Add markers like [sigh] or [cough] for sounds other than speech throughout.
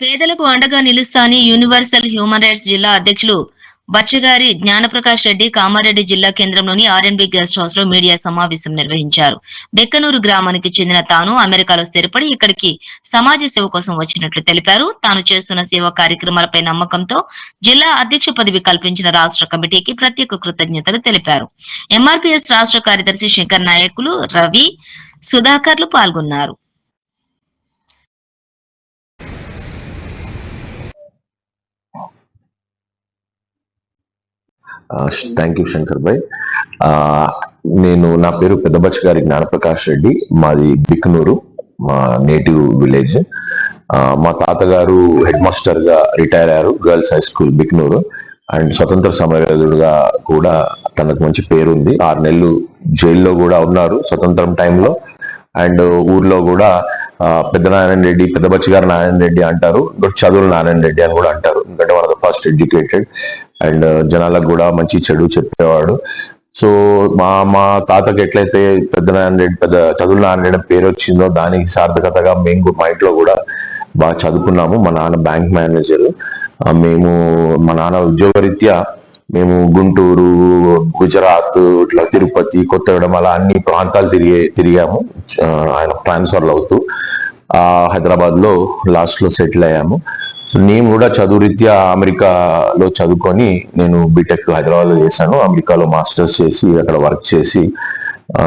పేదలకు అండగా నిలుస్తాని universal human rights జిల్లా అధ్యక్షులు బచ్చగారి జ్ఞానప్రకాష్ రెడ్డి కామారెడ్డి జిల్లా కేంద్రంలోని ఆర్ఎన్బి గెస్ట్ హౌస్లో మీడియా సమావేశం నిర్వహించారు. బెక్కనూరు గ్రామానికి చెందిన తాను అమెరికాలో స్థిరపడి ఇక్కడికి సమాజ సేవ కోసం వచ్చినట్లు తెలిపారు. తాను చేస్తున్న సేవా కార్యక్రమాలపై నమ్మకంతో జిల్లా అధ్యక్ష పదవి కల్పించిన రాష్ట్ర కమిటీకి ప్రత్యేక కృతజ్ఞతలు తెలిపారు. ఎంఆర్పీఎస్ రాష్ట్ర కార్యదర్శి శంకర్ నాయకులు రవి సుధాకర్లు పాల్గొన్నారు. థ్యాంక్ యూ శంకర్ భాయ్ నేను నా పేరు పెద్దబచ్చ గారి జ్ఞానప్రకాష్ రెడ్డి. మాది బిక్నూరు మా నేటివ్ విలేజ్. మా తాతగారు హెడ్ మాస్టర్గా రిటైర్ అయ్యారు girls high school Biknoor. And స్వతంత్ర సమరయోధుడుగా కూడా తనకు మంచి పేరు ఉంది ఆరు నెలలు జైల్లో కూడా ఉన్నారు స్వతంత్రం టైంలో. అండ్ ఊర్లో కూడా పెద్ద నారాయణ రెడ్డి పెద్ద బచ్చి గారు నారాయణ రెడ్డి అంటారు. బట్ చదువులు నారాయణ రెడ్డి అని కూడా అంటారు. ఎందుకంటే one of the first educated and జనాలకు కూడా మంచి చెడు చెప్పేవాడు. సో మా మా తాతకి ఎట్లయితే పెద్ద నారాయణ రెడ్డి పెద్ద చదువులు నారాయణ రెడ్డి పేరు వచ్చిందో దానికి సార్థకతగా మేము మా ఇంట్లో కూడా బాగా చదువుకున్నాము. మా నాన్న బ్యాంక్ మేనేజర్. మేము మా నాన్న ఉద్యోగరీత్యా మేము గుంటూరు గుజరాత్ ఇట్లా తిరుపతి కొత్తగూడెం అలా అన్ని ప్రాంతాలు తిరిగే తిరిగాము. ఆయన ట్రాన్స్ఫర్లు అవుతూ హైదరాబాద్లో హైదరాబాద్లో లాస్ట్లో సెటిల్ అయ్యాము. నేను కూడా చదువు రీత్యా అమెరికాలో చదువుకొని నేను బీటెక్ హైదరాబాద్లో చేశాను. అమెరికాలో మాస్టర్స్ చేసి అక్కడ వర్క్ చేసి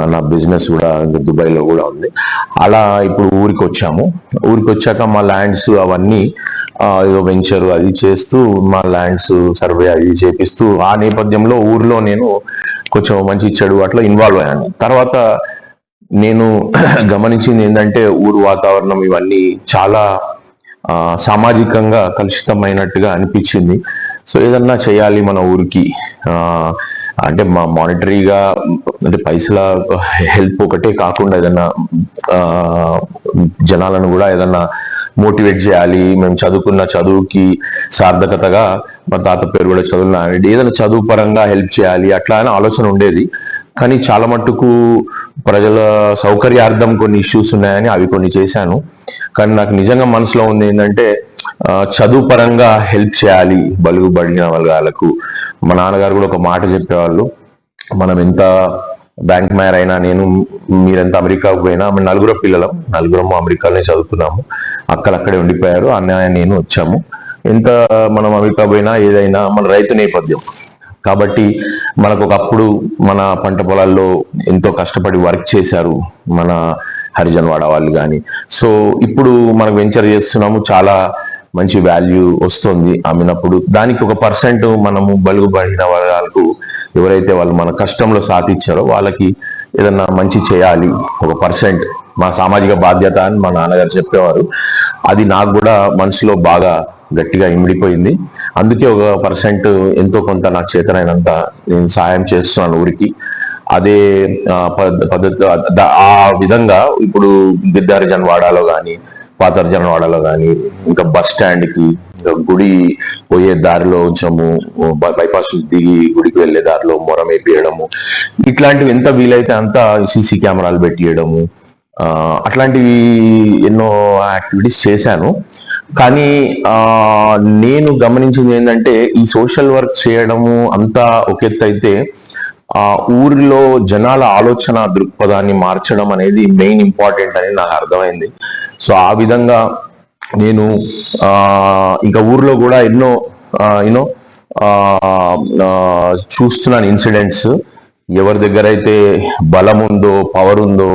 నా బిజినెస్ కూడా దుబాయ్లో కూడా ఉంది. అలా ఇప్పుడు ఊరికి వచ్చాము ఊరికి వచ్చాక మా ల్యాండ్స్ అవన్నీ ఏదో వెంచర్ అది చేస్తూ మా ల్యాండ్స్ సర్వే అది చేపిస్తూ ఆ నేపథ్యంలో ఊర్లో నేను కొంచెం మంచి చెడు అట్లా ఇన్వాల్వ్ అయ్యాను. తర్వాత నేను [clears throat] గమనించింది ఏంటంటే ఊరు వాతావరణం ఇవన్నీ చాలా సామాజికంగా కలుషితమైనట్టుగా అనిపించింది. సో ఏదన్నా చేయాలి మన ఊరికి ఆ, అంటే మా మానిటరీగా అంటే పైసల హెల్ప్ ఒకటే కాకుండా ఏదన్నా జనాలను కూడా ఏదన్నా మోటివేట్ చేయాలి మేము చదువుకున్న చదువుకి సార్థకతగా మా తాత పేరు కూడా చదువునా ఏదైనా చదువు పరంగా హెల్ప్ చేయాలి అట్లా అని ఆలోచన ఉండేది. కానీ చాలా మట్టుకు ప్రజల సౌకర్యార్థం కొన్ని ఇష్యూస్ ఉన్నాయని అవి కొన్ని చేశాను. కానీ నాకు నిజంగా మనసులో ఉంది ఏంటంటే చదువు పరంగా హెల్ప్ చేయాలి బలుగు బడిన వాళ్ళకు మా నాన్నగారు కూడా ఒక మాట చెప్పేవాళ్ళు మనం ఎంత బ్యాంక్ మేర్ అయినా నేను మీరెంత అమెరికాకు పోయినా మేము నలుగురు పిల్లలం నలుగురం అమెరికాలోనే చదువుకున్నాము. అక్కడక్కడే ఉండిపోయారు అన్నయ్య నేను వచ్చాము. ఎంత మనం అమెరికా పోయినా ఏదైనా మన రైతు నేపథ్యం. కాబట్టి మనకు ఒకప్పుడు మన పంట పొలాల్లో ఎంతో కష్టపడి వర్క్ చేశారు మన హరిజన్ వాడ వాళ్ళు కానీ సో ఇప్పుడు మనం వెంచర్ చేస్తున్నాము చాలా మంచి వాల్యూ వస్తుంది అమ్మినప్పుడు. దానికి ఒక పర్సెంట్ మనము బలుగుబడిన వర్గాలకు ఎవరైతే వాళ్ళు మన కష్టంలో సాధించారో వాళ్ళకి ఏదన్నా మంచి చేయాలి ఒక పర్సెంట్. మా సామాజిక బాధ్యత అని మా నాన్నగారు చెప్పేవారు. అది నాకు కూడా మనసులో బాగా గట్టిగా ఇమిడిపోయింది. అందుకే ఒక పర్సెంట్ ఎంతో కొంత నాకు చేతనైనంత నేను సాయం చేస్తున్నాను ఊరికి. అదే పద్ధతి ఆ విధంగా ఇప్పుడు గిద్దారిజన్ వాడాలో కానీ పాతర్జన్ వాడాలో కానీ ఇంకా బస్ స్టాండ్కి గుడి పోయే దారిలో కొంచెము బై- బైపాస్ దిగి గుడికి వెళ్ళే దారిలో మొరం వేపియడము. ఇట్లాంటివి ఎంత వీలైతే అంత సీసీ కెమెరాలు పెట్టియడము. అట్లాంటివి ఎన్నో యాక్టివిటీస్ చేశాను. కానీ నేను గమనించింది ఏంటంటే ఈ సోషల్ వర్క్ చేయడము అంతా ఒక ఎత్తు అయితే ఆ ఊరిలో జనాల ఆలోచన దృక్పథాన్ని మార్చడం అనేది మెయిన్ ఇంపార్టెంట్ అని నాకు అర్థమైంది. సో ఆ విధంగా నేను ఇంకా ఊర్లో కూడా ఎన్నో యూనో చూస్తున్నాను ఇన్సిడెంట్స్. ఎవరి దగ్గర అయితే బలం ఉందో పవర్ ఉందో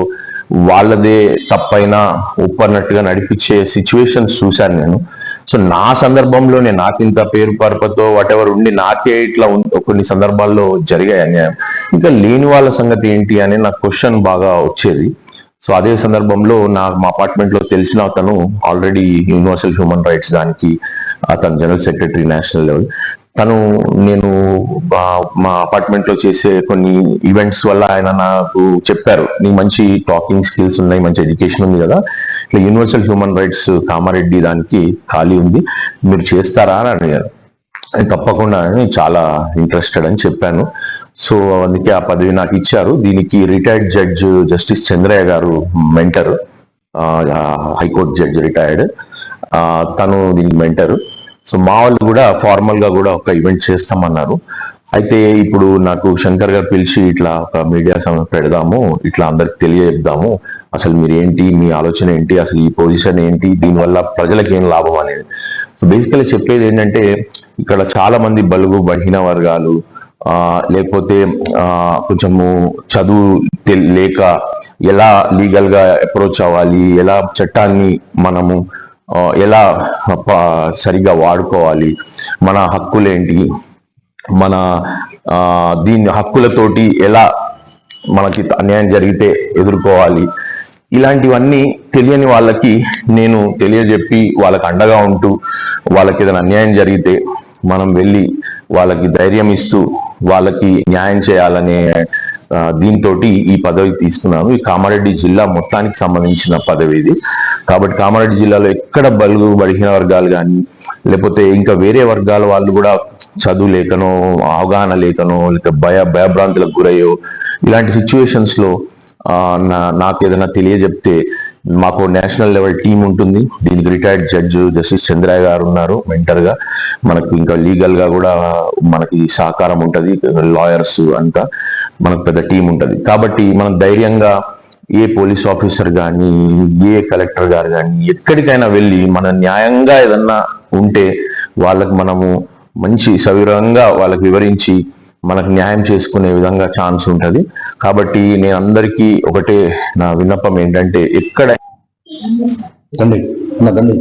వాళ్ళదే తప్పైనా ఒప్పన్నట్టుగా నడిపించే సిచ్యువేషన్స్ చూశాను నేను. సో నా సందర్భంలోనే నాకు ఇంత పేరు పరపతో వాటెవర్ ఉండి నాకే ఇట్లా కొన్ని సందర్భాల్లో జరిగాయి అన్యాయం. ఇంకా లేని వాళ్ళ సంగతి ఏంటి అని నాకు క్వశ్చన్ బాగా వచ్చేది. సో అదే సందర్భంలో నా మా అపార్ట్మెంట్లో తెలిసిన అతను ఆల్రెడీ యూనివర్సల్ హ్యూమన్ రైట్స్ దానికి అతను జనరల్ సెక్రటరీ నేషనల్ లెవెల్ తను నేను మా- మా అపార్ట్మెంట్లో చేసే కొన్ని ఈవెంట్స్ వల్ల ఆయన నాకు చెప్పారు నీ మంచి టాకింగ్ స్కిల్స్ ఉన్నాయి మంచి ఎడ్యుకేషన్ ఉంది కదా ఇట్లా యూనివర్సల్ హ్యూమన్ రైట్స్ కామారెడ్డి దానికి ఖాళీ ఉంది మీరు చేస్తారా? అని అడిగారు. నేను తప్పకుండా అని చాలా ఇంట్రెస్టెడ్ అని చెప్పాను. సో అందుకే ఆ పదవి నాకు ఇచ్చారు. దీనికి రిటైర్డ్ జడ్జ్ జస్టిస్ చంద్రయ్య గారు మెంటర్ హైకోర్టు జడ్జ్ రిటైర్డ్ తను దీనికి మెంటర్ సో మా వాళ్ళు కూడా ఫార్మల్గా కూడా ఒక ఈవెంట్ చేస్తామన్నారు. అయితే ఇప్పుడు నాకు శంకర్ గారు పిలిచి ఇట్లా ఒక మీడియా సమయం పెడదాము ఇట్లా అందరికి తెలియజేద్దాము. అసలు మీరు ఏంటి మీ ఆలోచన ఏంటి అసలు ఈ పొజిషన్ ఏంటి దీనివల్ల ప్రజలకు ఏం లాభం అనేది. సో బేసికలీ చెప్పేది ఏంటంటే ఇక్కడ చాలా మంది బలుగు బలహీన వర్గాలు లేకపోతే కొంచెము చదువు లేక ఎలా లీగల్గా అప్రోచ్ అవ్వాలి ఎలా చట్టాన్ని మనము ఎలా ప- సరిగ్గా వాడుకోవాలి? మన హక్కులేంటి? మన దీని హక్కులతోటి ఎలా మనకి అన్యాయం జరిగితే ఎదుర్కోవాలి? ఇలాంటివన్నీ తెలియని వాళ్ళకి నేను తెలియజెప్పి వాళ్ళకి అండగా ఉంటూ వాళ్ళకి ఏదైనా అన్యాయం జరిగితే మనం వెళ్ళి వాళ్ళకి ధైర్యం ఇస్తూ వాళ్ళకి న్యాయం చేయాలనే దీంతో ఈ పదవి తీసుకున్నాను. ఈ కామారెడ్డి జిల్లా మొత్తానికి సంబంధించిన పదవి ఇది. కాబట్టి కామారెడ్డి జిల్లాలో ఎక్కడ బలుగు బలహీన వర్గాలు కానీ లేకపోతే ఇంకా వేరే వర్గాల వాళ్ళు కూడా చదువు లేకనో అవగాహన లేకనో లేకపోతే భయ భయభ్రాంతులకు గురయ్యో ఇలాంటి సిచ్యువేషన్స్లో నాకు ఏదైనా తెలియజెప్తే మాకు నేషనల్ లెవెల్ టీం ఉంటుంది. దీనికి రిటైర్డ్ జడ్జ్ జస్టిస్ చంద్రయ్య గారు ఉన్నారు మెంటర్గా. మనకు ఇంకా లీగల్గా కూడా మనకి సహకారం ఉంటుంది లాయర్స్ అంతా. మనకు పెద్ద టీం ఉంటుంది. కాబట్టి మనం ధైర్యంగా ఏ పోలీస్ ఆఫీసర్ కానీ ఏ కలెక్టర్ గారు కానీ ఎక్కడికైనా వెళ్ళి మన న్యాయంగా ఏదన్నా ఉంటే వాళ్ళకి మనము మంచి సవివరంగా వాళ్ళకి వివరించి మనకు న్యాయం చేసుకునే విధంగా ఛాన్స్ ఉంటది. కాబట్టి నేను అందరికీ ఒకటే నా విన్నపం ఏంటంటే ఎక్కడ తండ్రి తండ్రి